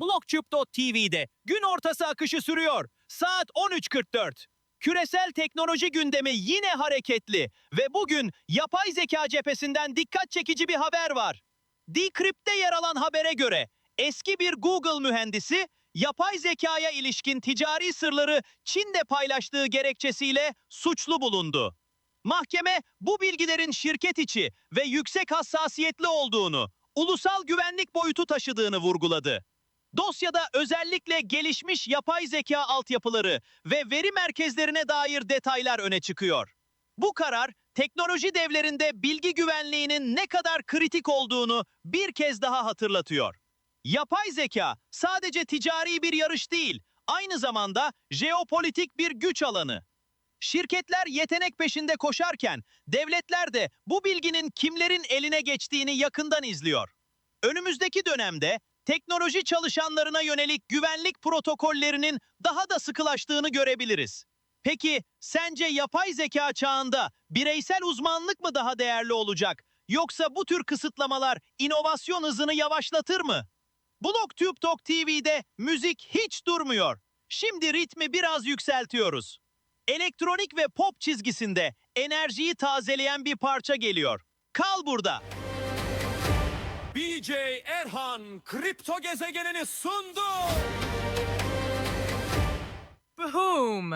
BlockTube.tv'de gün ortası akışı sürüyor. Saat 13.44. Küresel teknoloji gündemi yine hareketli ve bugün yapay zeka cephesinden dikkat çekici bir haber var. Decrypt'te yer alan habere göre eski bir Google mühendisi yapay zekaya ilişkin ticari sırları Çin'de paylaştığı gerekçesiyle suçlu bulundu. Mahkeme bu bilgilerin şirket içi ve yüksek hassasiyetli olduğunu, ulusal güvenlik boyutu taşıdığını vurguladı. Dosyada özellikle gelişmiş yapay zeka altyapıları ve veri merkezlerine dair detaylar öne çıkıyor. Bu karar teknoloji devlerinde bilgi güvenliğinin ne kadar kritik olduğunu bir kez daha hatırlatıyor. Yapay zeka sadece ticari bir yarış değil, aynı zamanda jeopolitik bir güç alanı. Şirketler yetenek peşinde koşarken devletler de bu bilginin kimlerin eline geçtiğini yakından izliyor. Önümüzdeki dönemde teknoloji çalışanlarına yönelik güvenlik protokollerinin daha da sıkılaştığını görebiliriz. Peki sence yapay zeka çağında bireysel uzmanlık mı daha değerli olacak yoksa bu tür kısıtlamalar inovasyon hızını yavaşlatır mı? BlogTube Talk TV'de müzik hiç durmuyor. Şimdi ritmi biraz yükseltiyoruz. Elektronik ve pop çizgisinde enerjiyi tazeleyen bir parça geliyor. Kal burada. BJ Erhan kripto gezegenini sundu. Boom!